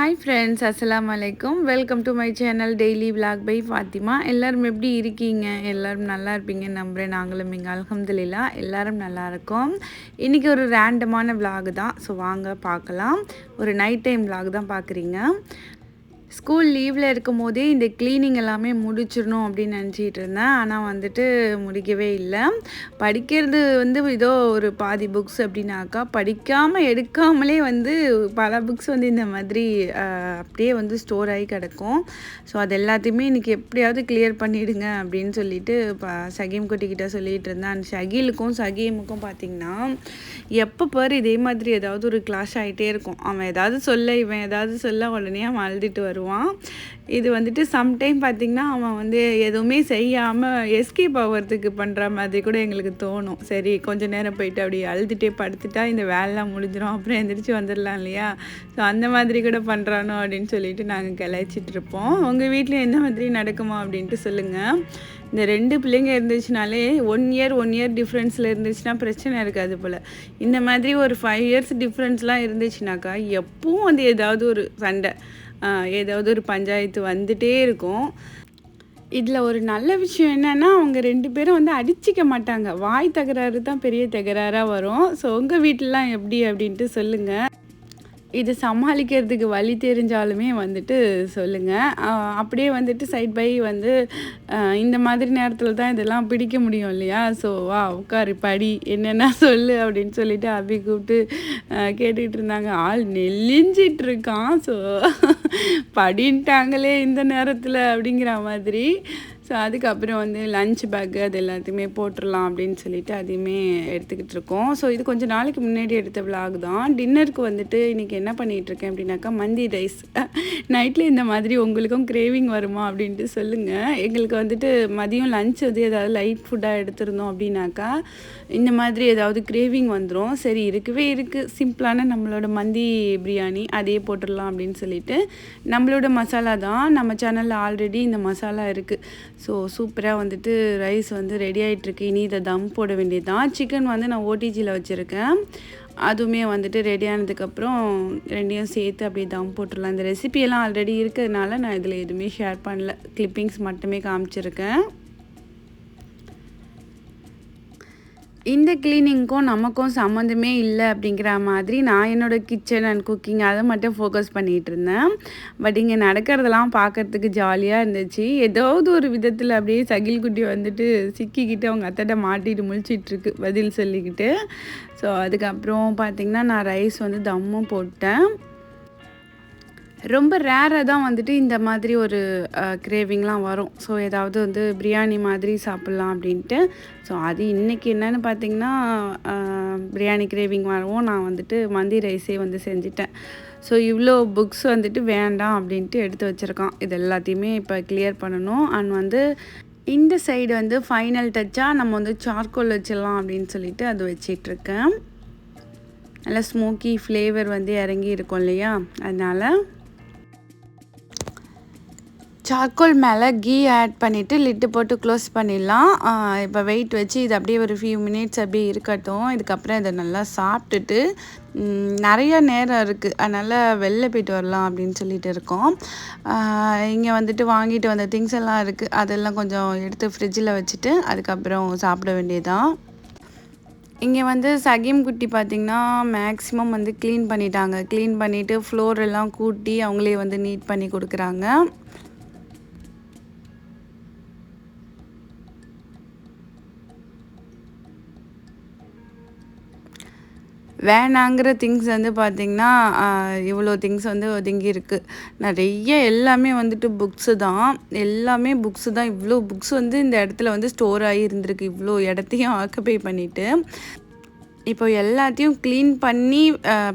Hi friends அஸ்லாம் அலைக்கும் welcome to my channel daily vlog by Fathima எல்லோரும் எப்படி இருக்கீங்க? எல்லோரும் நல்லா இருப்பீங்கன்னு நம்புகிறேன் நாங்களும் இங்கே அல்ஹம்துலில்லா. எல்லோரும் நல்லா இருக்கோம். இன்றைக்கி ஒரு ரேண்டமான vlog தான். ஸோ வாங்க பார்க்கலாம். ஒரு நைட் டைம் vlog தான் பார்க்குறீங்க. ஸ்கூல் லீவில் இருக்கும் போதே இந்த க்ளீனிங் எல்லாமே முடிச்சிடணும் அப்படின்னு நினச்சிட்டு இருந்தேன். ஆனால் வந்துட்டு முடிக்கவே இல்லை. படிக்கிறது வந்து ஏதோ ஒரு பாதி புக்ஸ் அப்படின்னாக்கா படிக்காமல் எடுக்காமலே வந்து பல புக்ஸ் வந்து இந்த மாதிரி அப்படியே வந்து ஸ்டோர் ஆகி கிடக்கும். ஸோ அது எல்லாத்தையுமே இன்றைக்கி எப்படியாவது கிளியர் பண்ணிவிடுங்க அப்படின்னு சொல்லிட்டு இப்போ சகீம் குட்டிக்கிட்ட சொல்லிகிட்டு இருந்தேன். ஷகீலுக்கும் சகீமுக்கும் பார்த்திங்கன்னா எப்போ பாரு இதே மாதிரி ஏதாவது ஒரு கிளாஷ் ஆகிட்டே இருக்கும். அவன் ஏதாவது சொல்ல இவன் ஏதாவது சொல்ல உடனே அவன் அழுதுட்டு வருவான். இது வந்துட்டு சம்டைம் பார்த்திங்கன்னா அவன் வந்து எதுவுமே செய்யாமல் எஸ்கேப் ஆகிறதுக்கு பண்ணுற மாதிரி கூட எங்களுக்கு தோணும். சரி கொஞ்ச நேரம் போயிட்டு அப்படி அழுதுகிட்டே படுத்துட்டா இந்த வேலைலாம் முடிஞ்சிடும் அப்புறம் எந்திரிச்சு வந்துடலாம் இல்லையா? ஸோ அந்த மாதிரி கூட பண்ணுறானோ அப்படின்னு சொல்லிட்டு நாங்கள் கிளச்சிட்டு இருப்போம். உங்கள் வீட்டில் எந்த மாதிரி நடக்குமா அப்படின்ட்டு சொல்லுங்கள் இந்த ரெண்டு பிள்ளைங்க இருந்துச்சுனாலே ஒன் இயர் ஒன் இயர் டிஃப்ரென்ஸில் இருந்துச்சுன்னா பிரச்சனை இருக்காது போல். இந்த மாதிரி ஒரு ஃபைவ் இயர்ஸ் டிஃப்ரென்ஸ்லாம் இருந்துச்சுனாக்கா எப்பவும் வந்து ஏதாவது ஒரு சண்டை. ஏதாவது ஒரு பஞ்சாயத்து வந்துட்டே இருக்கும். இதில் ஒரு நல்ல விஷயம் என்னென்னா அவங்க ரெண்டு பேரும் வந்து அடிச்சிக்க மாட்டாங்க. வாய் தகராறு தான் பெரிய தகராறாக வரும். ஸோ உங்கள் வீட்டிலலாம் எப்படி அப்படின்ட்டு சொல்லுங்கள் இது சமாளிக்கிறதுக்கு வழி தெரிஞ்சாலுமே வந்துட்டு சொல்லுங்கள் அப்படியே வந்துட்டு சைட் பை வந்து இந்த மாதிரி நேரத்தில் தான் இதெல்லாம் பிடிக்க முடியும் இல்லையா? ஸோ வா உட்காரு படி என்னென்ன சொல்லு அப்படின்னு சொல்லிட்டு அபி கூப்பிட்டு கேட்டுக்கிட்டு இருந்தாங்க. ஆள் நெல்லிஞ்சிட்ருக்கான் ஸோ படின்ட்டாங்களே இந்த நேரத்தில் அப்படிங்கிற மாதிரி. ஸோ அதுக்கப்புறம் வந்து லஞ்ச் பேக்கு அது எல்லாத்தையுமே போட்டுடலாம் அப்படின்னு சொல்லிட்டு அதையுமே எடுத்துக்கிட்டு இருக்கோம். ஸோ இது கொஞ்சம் நாளைக்கு முன்னாடி எடுத்த விலாக் தான். டின்னருக்கு வந்துட்டு இன்றைக்கி என்ன பண்ணிகிட்டு இருக்கேன் அப்படின்னாக்கா மந்தி ரைஸ் நைட்டில் இந்த மாதிரி உங்களுக்கும் கிரேவிங் வருமா அப்படின்ட்டு சொல்லுங்கள் எங்களுக்கு வந்துட்டு மதியம் லஞ்ச் வந்து ஏதாவது லைட் ஃபுட்டாக எடுத்திருந்தோம் அப்படின்னாக்கா இந்த மாதிரி ஏதாவது கிரேவிங் வந்துடும் சரி இருக்கவே இருக்குது சிம்பிளான நம்மளோட மந்தி பிரியாணி அதையே போட்டுடலாம் அப்படின்னு சொல்லிட்டு நம்மளோட மசாலா தான். நம்ம சேனலில் ஆல்ரெடி இந்த மசாலா இருக்குது ஸோ சூப்பராக வந்துட்டு ரைஸ் வந்து ரெடி ஆகிட்டுருக்கு இனி இதை தம் போட வேண்டியது தான் சிக்கன் வந்து நான் ஓடிஜியில் வச்சுருக்கேன். அதுவுமே வந்துட்டு ரெடி ஆனதுக்கப்புறம் ரெண்டையும் சேர்த்து அப்படியே தம் போட்டுடலாம். இந்த ரெசிபியெல்லாம் ஆல்ரெடி இருக்கிறதுனால நான் இதில் எதுவுமே ஷேர் பண்ணல. கிளிப்பிங்ஸ் மட்டுமே காமிச்சிருக்கேன். இந்த க்ளீனிங்க்கும் நமக்கும் சம்மந்தமே இல்லை அப்படிங்கிற மாதிரி நான் என்னோடய கிச்சன் அண்ட் குக்கிங் அதை மட்டும் ஃபோக்கஸ் பண்ணிகிட்டு இருந்தேன். பட் இங்கே நடக்கிறதெல்லாம் பார்க்கறதுக்கு ஜாலியாக இருந்துச்சு. ஏதாவது ஒரு விதத்தில் அப்படியே சகில் குட்டி வந்துட்டு சிக்கிக்கிட்டு அவங்க அத்தைட்ட மாட்டிட்டு முழிச்சிட்ருக்கு பதில் சொல்லிக்கிட்டு. ஸோ அதுக்கப்புறம் பார்த்திங்கன்னா நான் ரைஸ் வந்து தம்மும் போட்டேன். ரொம்ப ரேராக தான் வந்துட்டு இந்த மாதிரி ஒரு கிரேவிங்லாம் வரும். ஸோ ஏதாவது வந்து பிரியாணி மாதிரி சாப்பிட்லாம் அப்படின்ட்டு. ஸோ அது இன்றைக்கி என்னென்னு பார்த்தீங்கன்னா பிரியாணி கிரேவிங் வரவும் நான் வந்துட்டு மந்தி ரைஸே வந்து செஞ்சுட்டேன். ஸோ இவ்வளோ புக்ஸ் வந்துட்டு வேண்டாம் அப்படின்ட்டு எடுத்து வச்சுருக்கான். இது எல்லாத்தையுமே இப்போ கிளியர் பண்ணணும். அண்ட் வந்து இந்த சைடு வந்து ஃபைனல் டச்சாக நம்ம வந்து சார்கோல் வச்சிடலாம் அப்படின்னு சொல்லிட்டு அது வச்சிட்ருக்கேன். நல்லா ஸ்மோக்கி ஃப்ளேவர் வந்து இறங்கி இருக்கும் இல்லையா? அதனால் சார்கோல் மேலே கீ ஆட் பண்ணிவிட்டு லிட்டு போட்டு க்ளோஸ் பண்ணிடலாம். இப்போ வெயிட் வச்சு இது அப்படியே ஒரு ஃபியூ மினிட்ஸ் அப்படியே இருக்கட்டும். இதுக்கப்புறம் இதை நல்லா சாப்பிட்டுட்டு நிறைய நேரம் இருக்குது அதனால் வெளில போயிட்டு வரலாம் அப்படின்னு சொல்லிட்டு இருக்கோம். இங்கே வந்துட்டு வாங்கிட்டு வந்த திங்ஸ் எல்லாம் இருக்குது அதெல்லாம் கொஞ்சம் எடுத்து ஃப்ரிட்ஜில் வச்சுட்டு அதுக்கப்புறம் சாப்பிட வேண்டியதான் இங்கே வந்து சகீம் குட்டி பார்த்திங்கன்னா மேக்ஸிமம் வந்து க்ளீன் பண்ணிட்டாங்க. க்ளீன் பண்ணிவிட்டு ஃப்ளோர் எல்லாம் கூட்டி அவங்களே வந்து நீட் பண்ணி கொடுக்குறாங்க. வேணாங்கிற திங்ஸ் வந்து பார்த்திங்கன்னா இவ்வளோ திங்ஸ் வந்து ஒதுங்கி இருக்குது நிறைய எல்லாமே வந்துட்டு புக்ஸு தான். எல்லாமே புக்ஸு தான். இவ்வளோ புக்ஸ் வந்து இந்த இடத்துல வந்து ஸ்டோர் ஆகி இருந்திருக்கு. இவ்வளோ இடத்தையும் ஆக்குபை பண்ணிவிட்டு இப்போ எல்லாத்தையும் க்ளீன் பண்ணி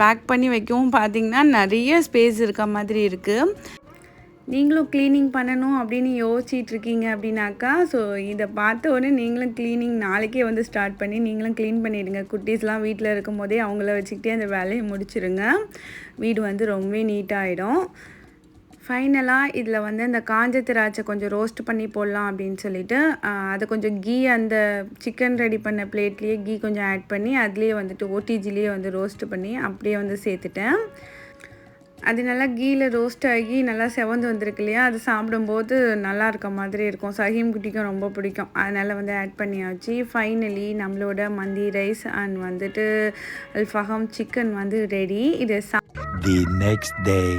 பேக் பண்ணி வைக்கவும் பார்த்தீங்கன்னா நிறைய ஸ்பேஸ் இருக்க மாதிரி இருக்குது நீங்களும் க்ளீனிங் பண்ணணும் அப்படின்னு யோசிச்சிட்டு இருக்கீங்க அப்படின்னாக்கா ஸோ இதை பார்த்த உடனே நீங்களும் க்ளீனிங் நாளைக்கே வந்து ஸ்டார்ட் பண்ணி நீங்களும் க்ளீன் பண்ணிடுங்க. குட்டீஸ்லாம் வீட்டில் இருக்கும் போதே அவங்கள வச்சுக்கிட்டே அந்த வேலையை முடிச்சிருங்க. வீடு வந்து ரொம்பவே நீட்டாகிடும் ஃபைனலாக இதில் வந்து அந்த காஞ்ச திராட்சை கொஞ்சம் ரோஸ்ட் பண்ணி போடலாம் அப்படின்னு சொல்லிட்டு அதை கொஞ்சம் கீ அந்த சிக்கன் ரெடி பண்ண பிளேட்லேயே கீ கொஞ்சம் ஆட் பண்ணி அதுலேயே வந்துட்டு ஓடிஜிலேயே வந்து ரோஸ்ட் பண்ணி அப்படியே வந்து சேர்த்துட்டேன். அது நல்லா கீழே ரோஸ்ட் ஆகி நல்லா செவந்து வந்திருக்கு இல்லையா? அது சாப்பிடும்போது நல்லா இருக்க மாதிரி இருக்கும். சஹீம் குட்டிக்கும் ரொம்ப பிடிக்கும். அதனால் வந்து ஆட் பண்ணியாச்சு. ஃபைனலி நம்மளோட மந்தி ரைஸ் அண்ட் வந்துட்டு அல்ஃபஹம் சிக்கன் வந்து ரெடி இது next day.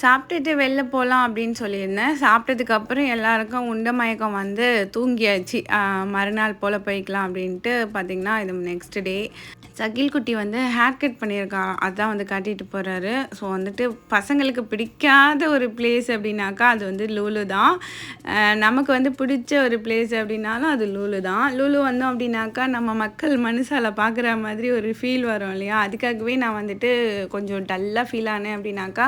சாப்பிட்டுட்டு வெளில போகலாம் அப்படின்னு சொல்லியிருந்தேன். சாப்பிட்டதுக்கு அப்புறம் எல்லாருக்கும் உண்ட மயக்கம் வந்து தூங்கியாச்சு. மறுநாள் போல் போய்க்கலாம் அப்படின்ட்டு பார்த்திங்கன்னா இது நெக்ஸ்ட் டே சகில் குட்டி வந்து ஹேர் கட் பண்ணியிருக்கான் அதான் வந்து காட்டிட்டு போகிறாரு ஸோ வந்துட்டு பசங்களுக்கு பிடிக்காத ஒரு பிளேஸ் அப்படின்னாக்கா அது வந்து லூலு தான். நமக்கு வந்து பிடிச்ச ஒரு பிளேஸ் அப்படின்னாலும் அது லூலு தான். லூலு வந்தோம் அப்படின்னாக்கா நம்ம மக்கள் மனுஷால பார்க்குற மாதிரி ஒரு ஃபீல் வரும் இல்லையா? அதுக்காகவே நான் வந்துட்டு கொஞ்சம் டல்லாக ஃபீல் ஆனேன் அப்படின்னாக்கா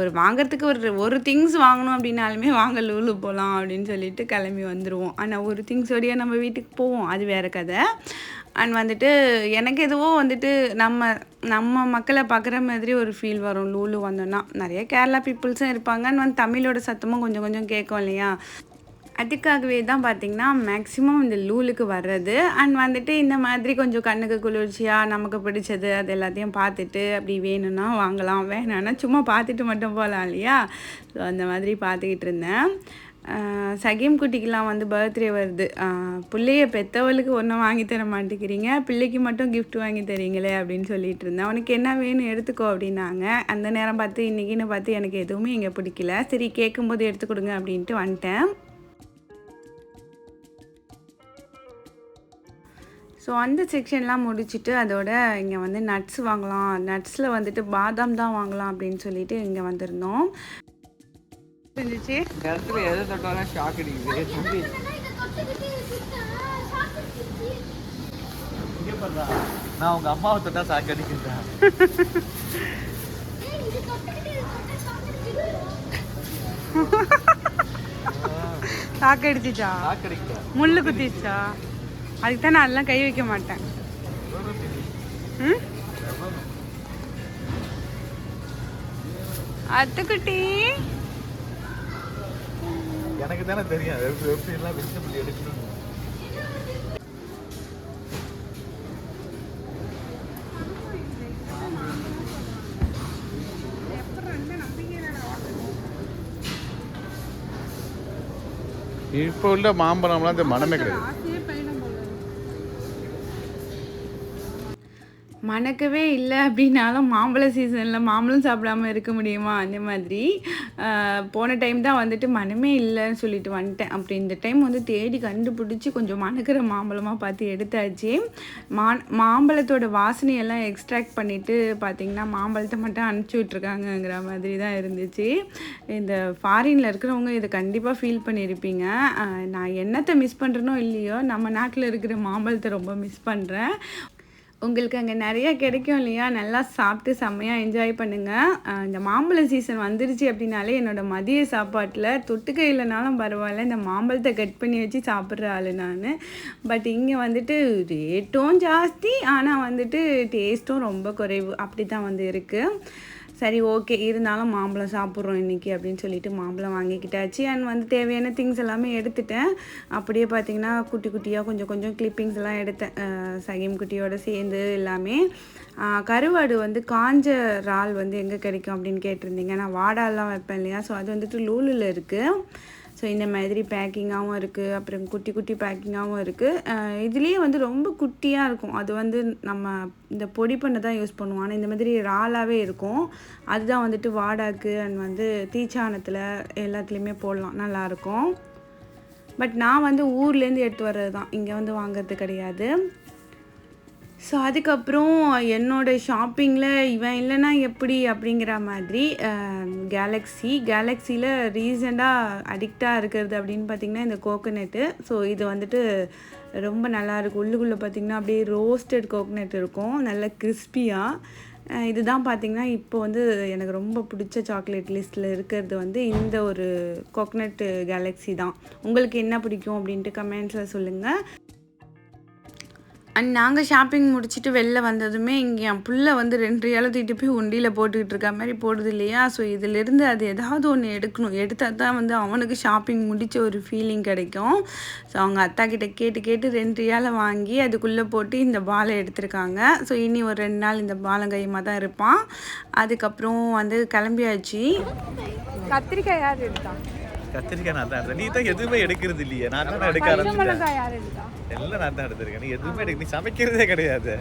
ஒரு வாங்குறதுக்கு ஒரு ஒரு திங்ஸ் வாங்கணும் அப்படின்னாலுமே வாங்க லூலு போகலாம் அப்படின்னு சொல்லிட்டு கிளம்பி வந்துடுவோம் ஆனால் ஒரு திங்ஸோடய நம்ம வீட்டுக்கு போவோம். அது வேறு கதை. அண்ட் வந்துட்டு எனக்கு எதுவோ வந்துட்டு நம்ம நம்ம மக்களை பார்க்குற மாதிரி ஒரு ஃபீல் வரும். லூலு வந்தோன்னா நிறைய கேரளா பீப்புள்ஸும் இருப்பாங்க. அண்ட் வந்து தமிழோட சத்தமும் கொஞ்சம் கொஞ்சம் கேட்கும் இல்லையா? அதுக்காகவே தான் பார்த்திங்கன்னா மேக்ஸிமம் இந்த லூலுக்கு வர்றது. அண்ட் வந்துட்டு இந்த மாதிரி கொஞ்சம் கண்ணுக்கு குளிர்ச்சியாக நமக்கு பிடிச்சது அது எல்லாத்தையும் பார்த்துட்டு அப்படி வேணும்னா வாங்கலாம் வேணான்னா சும்மா பார்த்துட்டு மட்டும் போகலாம் இல்லையா? ஸோ அந்த மாதிரி பார்த்துக்கிட்டு இருந்தேன். சகிம் சகீம் குட்டிக்கெலாம் வந்து பர்த்டே வருது. பிள்ளைய பெற்றவளுக்கு ஒன்றும் வாங்கி தர மாட்டேங்கிறீங்க. பிள்ளைக்கு மட்டும் கிஃப்ட் வாங்கி தரீங்களே அப்படின்னு சொல்லிட்டு இருந்தேன். உனக்கு என்ன வேணும் எடுத்துக்கோ அப்படின்னாங்க. அந்த நேரம் பார்த்து இன்றைக்கின்னு பார்த்து எனக்கு எதுவுமே இங்கே பிடிக்கல. சரி கேட்கும்போது எடுத்து கொடுங்க அப்படின்ட்டு வந்துட்டேன். ஸோ அந்த செக்ஷன்லாம் முடிச்சுட்டு அதோட இங்கே வந்து நட்ஸ் வாங்கலாம். நட்ஸில் வந்துட்டு பாதாம் தான் வாங்கலாம் அப்படின்னு சொல்லிட்டு இங்கே வந்திருந்தோம். இருந்துச்சு. இந்த இடத்துல எதை தொட்டாலும் ஷாக் அடிக்குது. தம்பி இங்க பாருடா நான் உங்க அம்மாவை தொட்டா ஷாக் அடிக்கிறேன் தாக்க அடிச்சிச்சா? ஷாக் அடிக்கிறேன் முள்ளு குத்திச்சா? அதுக்கு தான் நான் அதெல்லாம் கை வைக்க மாட்டேன். ம்? அத்துக்குட்டி எனக்கு தானே தெரியும். எப்படி எல்லாம் வெஜிடபிள் எடுக்கணும் இப்போ உள்ள மாம்பழம்லாம் இந்த மனமே கிடையாது. மணக்கவே இல்லை அப்படின்னாலும் மாம்பழ சீசனில் மாம்பழம் சாப்பிடாம இருக்க முடியுமா? அந்த மாதிரி. போன டைம் தான் வந்துட்டு மனமே இல்லைன்னு சொல்லிட்டு வந்துட்டேன். அப்படி இந்த டைம் வந்து தேடி கண்டுபிடிச்சி கொஞ்சம் மணக்கிற மாம்பழமாக பார்த்து எடுத்தாச்சு. மா மாம்பழத்தோட வாசனையெல்லாம் எக்ஸ்ட்ராக்ட் பண்ணிவிட்டு பார்த்திங்கன்னா மாம்பழத்தை மட்டும் அனுப்பிச்சி விட்ருக்காங்கங்கிற மாதிரி தான் இருந்துச்சு. இந்த ஃபாரினில் இருக்கிறவங்க இதை கண்டிப்பாக ஃபீல் பண்ணியிருப்பீங்க. நான் என்னத்தை மிஸ் பண்ணுறனோ இல்லையோ நம்ம நாட்டில் இருக்கிற மாம்பழத்தை ரொம்ப மிஸ் பண்ணுறேன் உங்களுக்கு அங்கே நிறைய கிடைக்கும் இல்லையா? நல்லா சாப்பிட்டு செம்மையாக என்ஜாய் பண்ணுங்கள் இந்த மாம்பழ சீசன் வந்துருச்சு அப்படின்னாலே என்னோடய மதிய சாப்பாட்டில் தொட்டுக்க இல்லைனாலும் பரவாயில்ல. இந்த மாம்பழத்தை கட் பண்ணி வச்சு சாப்பிட்ற ஆள் நான். பட் இங்கே வந்துட்டு ரேட்டும் ஜாஸ்தி. ஆனால் வந்துட்டு டேஸ்ட்டும் ரொம்ப குறைவு. அப்படி தான் வந்து இருக்குது சரி ஓகே இருந்தாலும் மாம்பழம் சாப்பிட்றோம் இன்றைக்கி அப்படின்னு சொல்லிட்டு மாம்பழம் வாங்கிக்கிட்டாச்சு. அண்ட் வந்து தேவையான திங்ஸ் எல்லாமே எடுத்துட்டேன். அப்படியே பார்த்தீங்கன்னா குட்டி குட்டியாக கொஞ்சம் கொஞ்சம் கிளிப்பிங்ஸ் எல்லாம் எடுத்தேன். சகிம் குட்டியோட சேர்ந்து எல்லாமே. கருவாடு வந்து காஞ்ச இறால் வந்து எங்கே கிடைக்கும் அப்படின்னு கேட்டிருந்தீங்க. நான் வாடாலாம் வைப்பேன் இல்லையா? ஸோ அது வந்துட்டு லூலில் இருக்குது ஸோ இந்த மாதிரி பேக்கிங்காகவும் இருக்குது அப்புறம் குட்டி குட்டி பேக்கிங்காகவும் இருக்குது இதுலேயே வந்து ரொம்ப குட்டியாக இருக்கும். அது வந்து நம்ம இந்த பொடி பண்ண தான் யூஸ் பண்ணுவோம். ஆனால் இந்த மாதிரி ராலாகவே இருக்கும். அதுதான் வந்துட்டு வாடாக்கு அண்ட் வந்து தீச்சானத்தில் எல்லாத்துலேயுமே போடலாம். நல்லாயிருக்கும். பட் நான் வந்து ஊர்லேருந்து எடுத்து வர்றது தான் இங்கே வந்து வாங்குறது கிடையாது. ஸோ அதுக்கப்புறம் என்னோட ஷாப்பிங்கில் இவன் இல்லைன்னா எப்படி அப்படிங்கிற மாதிரி கேலக்ஸி கேலக்ஸியில் ரீசெண்டாக அடிக்டாக இருக்கிறது அப்படின்னு பார்த்திங்கன்னா இந்த கோகோனட்டு ஸோ இது வந்துட்டு ரொம்ப நல்லாயிருக்கும் உள்ளுக்குள்ளே பார்த்திங்கன்னா அப்படியே ரோஸ்டட் கோகோனட் இருக்கும். நல்ல கிறிஸ்பியாக இதுதான் பார்த்திங்கன்னா இப்போ வந்து எனக்கு ரொம்ப பிடிச்ச சாக்லேட் லிஸ்ட்டில் இருக்கிறது வந்து இந்த ஒரு கோகோனட் கேலக்ஸி தான். உங்களுக்கு என்ன பிடிக்கும் அப்படின்ட்டு கமெண்ட்ஸில் சொல்லுங்கள் அண்ட் நாங்கள் ஷாப்பிங் முடிச்சுட்டு வெளில வந்ததுமே இங்கே என் புள்ள வந்து ரெண்டு ரியால தூக்கிட்டு போய் உண்டியில் போட்டுக்கிட்டு இருக்க மாதிரி போடுது இல்லையா? ஸோ இதிலிருந்து அது ஏதாவது ஒன்று எடுக்கணும். எடுத்தால் தான் வந்து அவனுக்கு ஷாப்பிங் முடித்த ஒரு ஃபீலிங் கிடைக்கும். ஸோ அவங்க அத்தா கிட்ட கேட்டு கேட்டு ரெண்டு ஏழை வாங்கி அதுக்குள்ளே போட்டு இந்த பாலை எடுத்திருக்காங்க. ஸோ இனி ஒரு ரெண்டு நாள் இந்த பாலம் கையமாக தான் இருப்பான். அதுக்கப்புறம் வந்து கிளம்பியாச்சு. கத்திரிக்காய் யார் எடுத்தான் கத்திரிக்காய் நான் தான் எடுத்தேன். நீ தான் எதுவுமே எடுக்கிறது இல்லையே. நான் தான் எடுக்க ஆரம்பிச்சிட்டேன். எல்லாம் நான் தான் எடுத்திருக்கேன். நீ எதுவுமே எடுக்க நீ சமைக்கிறதே கிடையாது.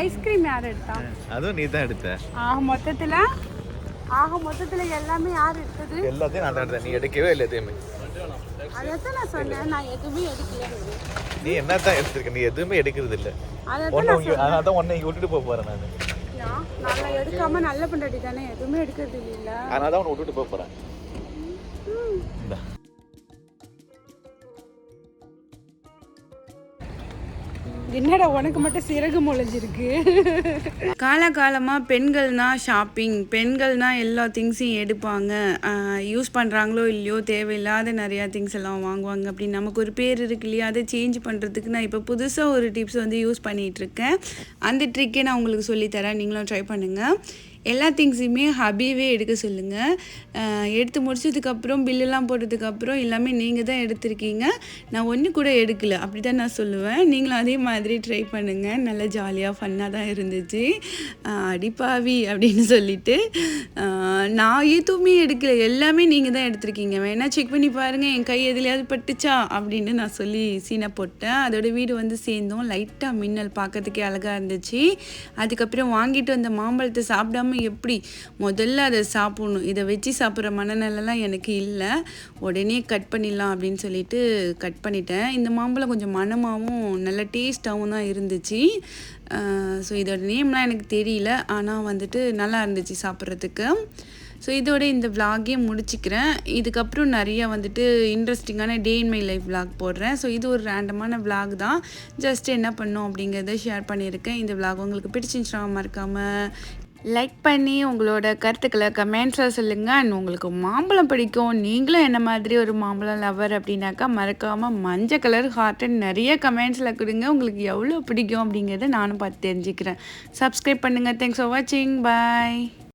ஐஸ்கிரீம் யார் எடுத்தா? அதுவும் நீ தான் எடுத்த. ஆக மொத்தத்துல? ஆக மொத்தத்துல எல்லாமே யார் எடுத்தது? எல்லாத்தையும் நான் தான் எடுத்தேன். நீ எடுக்கவே இல்லை அதான் நான் சொன்னேன். நான் எதுவுமே எடுக்கல நீ என்ன தான் எடுத்திருக்க? நீ எதுவுமே எடுக்கிறது இல்லை. இங்கே அதான் விட்டுட்டு போக போகிறேன் நான். நல்லா எடுக்காம நல்ல தானே? எதுவுமே எடுக்கிறது இல்ல அதனால தான் உன்னை விட்டுட்டு போக போகிறேன் என்னடா உனக்கு மட்டும் சிறகு முளைஞ்சிருக்கு? காலகாலமாக பெண்கள்னா ஷாப்பிங் பெண்கள்னா எல்லா திங்ஸையும் எடுப்பாங்க. யூஸ் பண்ணுறாங்களோ இல்லையோ தேவையில்லாத நிறையா திங்ஸ் எல்லாம் வாங்குவாங்க. அப்படின்னு நமக்கு ஒரு பேர் இருக்கு இல்லையா அதை சேஞ்ச் பண்ணுறதுக்கு நான் இப்போ புதுசாக ஒரு டிப்ஸ் வந்து யூஸ் பண்ணிகிட்ருக்கேன் அந்த ட்ரிக்கே நான் உங்களுக்கு சொல்லித்தரேன் நீங்களும் ட்ரை பண்ணுங்கள் எல்லா திங்ஸையுமே ஹபிவே எடுக்க சொல்லுங்கள் எடுத்து முடிச்சதுக்கப்புறம் பில்லெல்லாம் போட்டதுக்கப்புறம் எல்லாமே நீங்கள் தான் எடுத்திருக்கீங்க. நான் ஒன்று கூட எடுக்கலை. அப்படி தான் நான் சொல்லுவேன். நீங்களும் அதே மாதிரி ட்ரை பண்ணுங்கள் நல்லா ஜாலியாக ஃபன்னாக தான் இருந்துச்சு. அடிப்பாவி அப்படின்னு சொல்லிட்டு. நான் எதுவுமே எடுக்கலை. எல்லாமே நீங்கள் தான் எடுத்திருக்கீங்க. வேணால் செக் பண்ணி பாருங்கள் என் கை எதுலையாவது பட்டுச்சா? அப்படின்னு நான் சொல்லி சீனை போட்டேன். அதோட வீடு வந்து சேர்ந்தோம். லைட்டாக மின்னல் பார்க்கறதுக்கே அழகாக இருந்துச்சு. அதுக்கப்புறம் வாங்கிட்டு வந்த மாம்பழத்தை சாப்பிடாம எப்படி முதல்ல அதை சாப்பிடணும்? இதை வச்சு சாப்பிட்ற மனநிலைலாம் எனக்கு இல்லை. உடனே கட் பண்ணிடலாம் அப்படின்னு சொல்லிட்டு கட் பண்ணிட்டேன். இந்த மாம்பழம் கொஞ்சம் மணமாகவும் நல்ல டேஸ்ட்டாகவும் தான் இருந்துச்சு. ஸோ இதோட நேம்லாம் எனக்கு தெரியல. ஆனால் வந்துட்டு நல்லா இருந்துச்சு சாப்பிட்றதுக்கு. ஸோ இதோட இந்த vlog-ஐ முடிச்சுக்கிறேன். இதுக்கப்புறம் நிறைய வந்துட்டு இன்ட்ரெஸ்டிங்கான day in my life vlog போடுறேன். ஸோ இது ஒரு ரேண்டமான vlog தான். ஜஸ்ட் என்ன பண்ணோம் அப்படிங்கிறத ஷேர் பண்ணியிருக்கேன். இந்த vlog உங்களுக்கு பிடிச்சிருந்துச்சா மறக்காமல் லைக் பண்ணி உங்களோட கருத்துக்களை கமெண்ட்ஸில் சொல்லுங்கள் அண்ட் உங்களுக்கு மாம்பழம் பிடிக்கும். நீங்களும் என்ன மாதிரி ஒரு மாம்பழம் லவர் அப்படின்னாக்கா மறக்காமல் மஞ்சள் கலர் ஹார்ட்டன் நிறைய கமெண்ட்ஸில் கொடுங்க. உங்களுக்கு எவ்வளோ பிடிக்கும் அப்படிங்கிறத நானும் பார்த்து தெரிஞ்சுக்கிறேன். சப்ஸ்கிரைப் பண்ணுங்கள் தேங்க்ஸ் ஃபார் வாட்சிங் பாய்